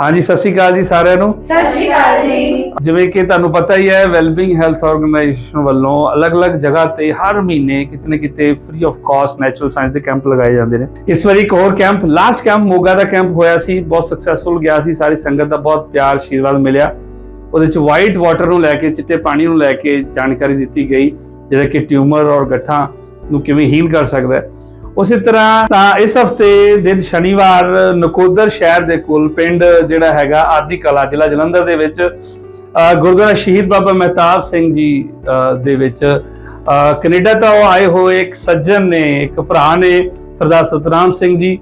ਹਾਂਜੀ ਸਤਿ ਸ਼੍ਰੀ ਅਕਾਲ ਜੀ ਸਾਰਿਆਂ ਨੂੰ। ਸਤਿ ਸ਼੍ਰੀ ਅਕਾਲ ਜੀ। ਜਿਵੇਂ ਕਿ ਤੁਹਾਨੂੰ ਪਤਾ ਹੀ ਹੈ ਵੈਲਬਿੰਗ ਹੈਲਥ ਆਰਗੇਨਾਈਜੇਸ਼ਨ ਵੱਲੋਂ ਅਲੱਗ-ਅਲੱਗ ਜਗ੍ਹਾ ਤੇ ਹਰ ਮਹੀਨੇ ਕਿਤੇ ਨਾ ਕਿਤੇ free of cost natural science ਦੇ ਕੈਂਪ ਲਗਾਏ ਜਾਂਦੇ ਨੇ। ਇਸ ਵਾਰੀ ਇੱਕ ਹੋਰ ਕੈਂਪ ਲਾਸਟ ਕੈਂਪ ਮੋਗਾ ਦਾ ਕੈਂਪ ਹੋਇਆ ਸੀ ਬਹੁਤ ਸਕਸੈਸਫੁਲ ਗਿਆ ਸੀ ਸਾਰੀ ਸੰਗਤ ਦਾ ਬਹੁਤ ਪਿਆਰ ਆਸ਼ੀਰਵਾਦ ਮਿਲਿਆ। ਉਹਦੇ ਚ ਵਾਈਟ ਵਾਟਰ ਨੂੰ ਲੈ ਕੇ ਚਿੱਟੇ ਪਾਣੀ ਨੂੰ ਲੈ ਕੇ ਜਾਣਕਾਰੀ ਦਿੱਤੀ ਗਈ ਜਿਹੜਾ ਕਿ ਟਿਊਮਰ ਔਰ ਗੱਠਾਂ ਨੂੰ ਕਿਵੇਂ ਹੀਲ ਕਰ ਸਕਦਾ ਹੈ। ਉਸੇ ਤਰ੍ਹਾਂ ਤਾਂ ਇਸ ਹਫ਼ਤੇ ਦਿਨ ਸ਼ਨੀਵਾਰ ਨਕੋਦਰ ਸ਼ਹਿਰ ਦੇ ਕੋਲ ਪਿੰਡ ਜਿਹੜਾ ਹੈਗਾ ਆਦੀ ਕਲਾ, ਜ਼ਿਲ੍ਹਾ ਜਲੰਧਰ ਦੇ ਵਿੱਚ ਗੁਰਦੁਆਰਾ ਸ਼ਹੀਦ ਬਾਬਾ ਮਹਿਤਾਬ ਸਿੰਘ ਜੀ ਦੇ ਵਿੱਚ ਅਹ ਕੈਨੇਡਾ ਤੋਂ ਆਏ ਹੋਏ ਇੱਕ ਸੱਜਣ ਨੇ, ਇੱਕ ਭਰਾ ਨੇ, ਸਰਦਾਰ ਸਤਨਾਮ ਸਿੰਘ ਜੀ,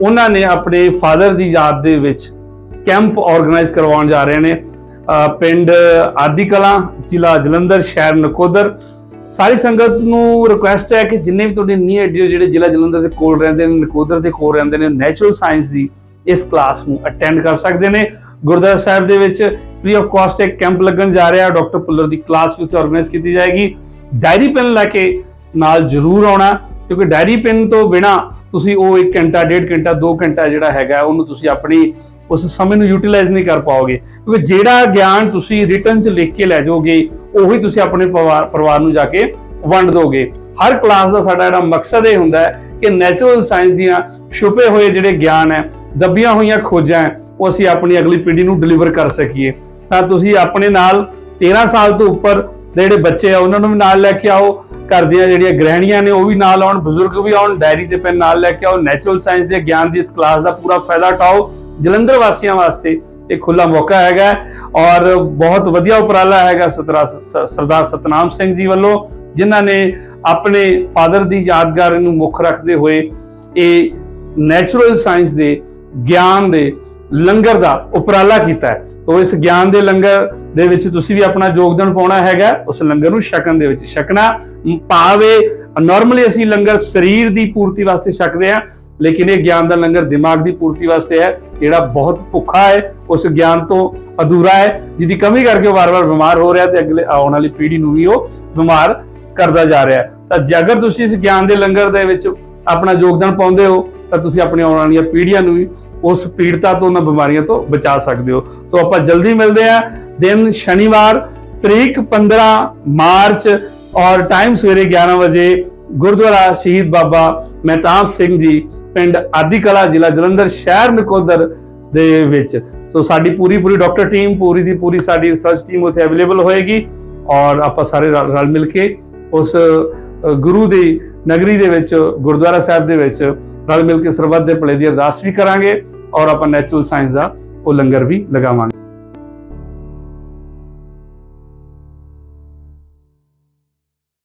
ਉਹਨਾਂ ਨੇ ਆਪਣੇ ਫਾਦਰ ਦੀ ਯਾਦ ਦੇ ਵਿੱਚ ਕੈਂਪ ਆਰਗੇਨਾਈਜ਼ ਕਰਵਾਉਣ ਜਾ ਰਹੇ ਨੇ। ਪਿੰਡ ਆਦੀ ਕਲਾ, ਜ਼ਿਲ੍ਹਾ ਜਲੰਧਰ, ਸ਼ਹਿਰ ਨਕੋਦਰ ਸਾਰੀ ਸੰਗਤ ਨੂੰ ਰਿਕੁਐਸਟ ਹੈ ਕਿ ਜਿੰਨੇ ਵੀ ਤੁਹਾਡੇ ਨੀਅਰ ਡੀਓ ਜਿਹੜੇ ਜ਼ਿਲ੍ਹਾ ਜਲੰਧਰ ਦੇ ਕੋਲ ਰਹਿੰਦੇ ਨੇ, ਨਕੋਦਰ ਦੇ ਕੋਲ ਰਹਿੰਦੇ ਨੇ ਨੈਚੁਰਲ ਸਾਇੰਸ ਦੀ ਇਸ ਕਲਾਸ ਨੂੰ ਅਟੈਂਡ ਕਰ ਸਕਦੇ ਨੇ। ਗੁਰਦੁਆਰਾ ਸਾਹਿਬ ਦੇ ਵਿੱਚ ਫ੍ਰੀ ਆਫ ਕਾਸਟ ਇੱਕ ਕੈਂਪ ਲੱਗਣ ਜਾ ਰਿਹਾ, ਡਾਕਟਰ ਪੁੱਲਰ ਦੀ ਕਲਾਸ ਵਿੱਚ ਆਰਗੇਨਾਈਜ਼ ਕੀਤੀ ਜਾਏਗੀ। ਡਾਇਰੀ ਪੈਨ ਲੈ ਕੇ ਨਾਲ ਜ਼ਰੂਰ ਆਉਣਾ, ਕਿਉਂਕਿ ਡਾਇਰੀ ਪੈਨ ਤੋਂ ਬਿਨਾ ਤੁਸੀਂ ਉਹ 1 ਘੰਟਾ 1.5 ਘੰਟਾ 2 ਘੰਟਾ ਜਿਹੜਾ ਹੈਗਾ, ਉਹਨੂੰ ਤੁਸੀਂ ਆਪਣੀ ਉਸ ਸਮੇਂ ਨੂੰ ਯੂਟਿਲਾਈਜ਼ ਨਹੀਂ ਕਰ ਪਾਓਗੇ। ਕਿਉਂਕਿ ਜਿਹੜਾ ਗਿਆਨ ਤੁਸੀਂ ਰਿਟਰਨ 'ਚ ਲਿਖ ਕੇ ਲੈ ਜਾਓਗੇ ਉਹੀ ਤੁਸੀਂ ਆਪਣੇ ਪਰਿਵਾਰ ਪਰਿਵਾਰ ਨੂੰ ਜਾ ਕੇ ਵੰਡ ਦੋਗੇ। ਹਰ ਕਲਾਸ ਦਾ ਸਾਡਾ ਜਿਹੜਾ ਮਕਸਦ ਇਹ ਹੁੰਦਾ ਹੈ ਕਿ ਨੈਚੁਰਲ ਸਾਇੰਸ ਦੀਆਂ ਛੁਪੇ ਹੋਏ ਜਿਹੜੇ ਗਿਆਨ ਹੈ, ਦੱਬੀਆਂ ਹੋਈਆਂ ਖੋਜਾਂ ਹੈ, ਉਹ ਅਸੀਂ ਆਪਣੀ ਅਗਲੀ ਪੀੜ੍ਹੀ ਨੂੰ ਡਿਲੀਵਰ ਕਰ ਸਕੀਏ। ਤਾਂ ਤੁਸੀਂ ਆਪਣੇ ਨਾਲ 13 ਸਾਲ ਤੋਂ ਉੱਪਰ ਦੇ ਜਿਹੜੇ ਬੱਚੇ ਆ, ਉਹਨਾਂ ਨੂੰ ਵੀ ਨਾਲ ਲੈ ਕੇ ਆਓ। ਘਰ ਦੀਆਂ ਜਿਹੜੀਆਂ ਗ੍ਰਹਿਣੀਆਂ ਨੇ, ਉਹ ਵੀ ਨਾਲ ਆਉਣ, ਬਜ਼ੁਰਗ ਵੀ ਆਉਣ ਡਾਇਰੀ ਤੇ ਪੈਨ ਨਾਲ ਲੈ ਕੇ ਆਓ। ਨੈਚੁਰਲ ਸਾਇੰਸ ਦੇ ਗਿਆਨ ਦੀ ਇਸ ਕਲਾਸ ਦਾ ਪੂਰਾ ਫਾਇਦਾ ਉਠਾਓ। ਜਲੰਧਰ ਵਾਸੀਆਂ ਵਾਸਤੇ ਇਹ ਖੁੱਲਾ ਮੌਕਾ ਹੈਗਾ ਔਰ ਬਹੁਤ ਵਧੀਆ ਉਪਰਾਲਾ ਹੈਗਾ ਸਤਰਾ- ਸ- ਸਰਦਾਰ ਸਤਨਾਮ ਸਿੰਘ ਜੀ ਵੱਲੋਂ ਜਿਨ੍ਹਾਂ ਨੇ ਆਪਣੇ ਫਾਦਰ ਦੀ ਯਾਦਗਾਰ ਨੂੰ ਮੁੱਖ ਰੱਖਦੇ ਹੋਏ ਇਹ ਨੈਚੁਰਲ ਸਾਇੰਸ ਦੇ ਗਿਆਨ ਦੇ ਲੰਗਰ ਦਾ ਉਪਰਾਲਾ ਕੀਤਾ ਹੈ। ਤੋ ਇਸ ਗਿਆਨ ਦੇ ਲੰਗਰ ਦੇ ਵਿੱਚ ਤੁਸੀਂ ਵੀ ਆਪਣਾ ਯੋਗਦਾਨ ਪਾਉਣਾ ਹੈਗਾ ਉਸ ਲੰਗਰ ਨੂੰ ਛਕਣ ਦੇ ਵਿੱਚ ਛਕਣਾ। ਮ, ਭਾਵੇਂ ਨਾਰਮਲੀ ਅਸੀਂ ਲੰਗਰ ਸਰੀਰ ਦੀ ਪੂਰਤੀ ਵਾਸਤੇ ਛਕਦੇ ਆ ਲੇਕਿਨ ਇਹ ਗਿਆਨ ਦਾ ਲੰਗਰ ਦਿਮਾਗ ਦੀ ਪੂਰਤੀ ਵਾਸਤੇ ਹੈ, ਜਿਹੜਾ ਬਹੁਤ ਭੁੱਖਾ ਹੈ, ਉਸ ਗਿਆਨ ਤੋਂ ਅਧੂਰਾ ਹੈ, ਜਿਹਦੀ ਕਮੀ ਕਰਕੇ ਉਹ ਵਾਰ-ਵਾਰ ਬਿਮਾਰ ਹੋ ਰਿਹਾ ਤੇ ਅਗਲੇ ਆਉਣ ਵਾਲੀ ਪੀੜ੍ਹੀ ਨੂੰ ਵੀ ਉਹ ਬਿਮਾਰ ਕਰਦਾ ਜਾ ਰਿਹਾ ਤਾਂ ਜੇ ਅਗਰ ਤੁਸੀਂ ਇਸ ਗਿਆਨ ਦੇ ਲੰਗਰ ਦੇ ਵਿੱਚ ਆਪਣਾ ਯੋਗਦਾਨ ਪਾਉਂਦੇ ਹੋ, ਤਾਂ ਤੁਸੀਂ ਆਪਣੀ ਆਉਣ ਵਾਲੀਆਂ ਪੀੜ੍ਹੀਆਂ ਨੂੰ ਵੀ ਉਸ ਪੀੜਤਾ ਤੋਂ, ਉਹਨਾਂ ਬਿਮਾਰੀਆਂ ਤੋਂ ਬਚਾ ਸਕਦੇ ਹੋ। ਤੋਂ ਆਪਾਂ ਜਲਦੀ ਮਿਲਦੇ ਹਾਂ। ਦਿਨ ਸ਼ਨੀਵਾਰ, ਤਰੀਕ 15 ਮਾਰਚ ਔਰ ਟਾਈਮ ਸਵੇਰੇ 11 ਵਜੇ ਗੁਰਦੁਆਰਾ ਸ਼ਹੀਦ ਬਾਬਾ ਮਹਿਤਾਬ ਸਿੰਘ ਜੀ ਪਿੰਡ ਆਦੀ ਕਲਾ ਜ਼ਿਲ੍ਹਾ ਜਲੰਧਰ ਸ਼ਹਿਰ ਨਕੋਦਰ ਦੇ ਵਿੱਚ। ਸੋ ਸਾਡੀ ਪੂਰੀ ਪੂਰੀ ਡਾਕਟਰ ਟੀਮ, ਪੂਰੀ ਦੀ ਪੂਰੀ ਸਾਡੀ ਰਿਸਰਚ ਟੀਮ ਉੱਥੇ ਅਵੇਲੇਬਲ ਹੋਏਗੀ ਔਰ ਆਪਾਂ ਸਾਰੇ ਰਲ ਰਲ ਮਿਲ ਕੇ ਉਸ ਗੁਰੂ ਦੀ ਨਗਰੀ ਦੇ ਵਿੱਚ, ਗੁਰਦੁਆਰਾ ਸਾਹਿਬ ਦੇ ਵਿੱਚ ਰਲ ਮਿਲ ਕੇ ਸਰਬੱਤ ਦੇ ਭਲੇ ਦੀ ਅਰਦਾਸ ਵੀ ਕਰਾਂਗੇ ਔਰ ਆਪਾਂ ਨੈਚੁਰਲ ਸਾਇੰਸ ਦਾ ਉਹ ਲੰਗਰ ਵੀ ਲਗਾਵਾਂਗੇ।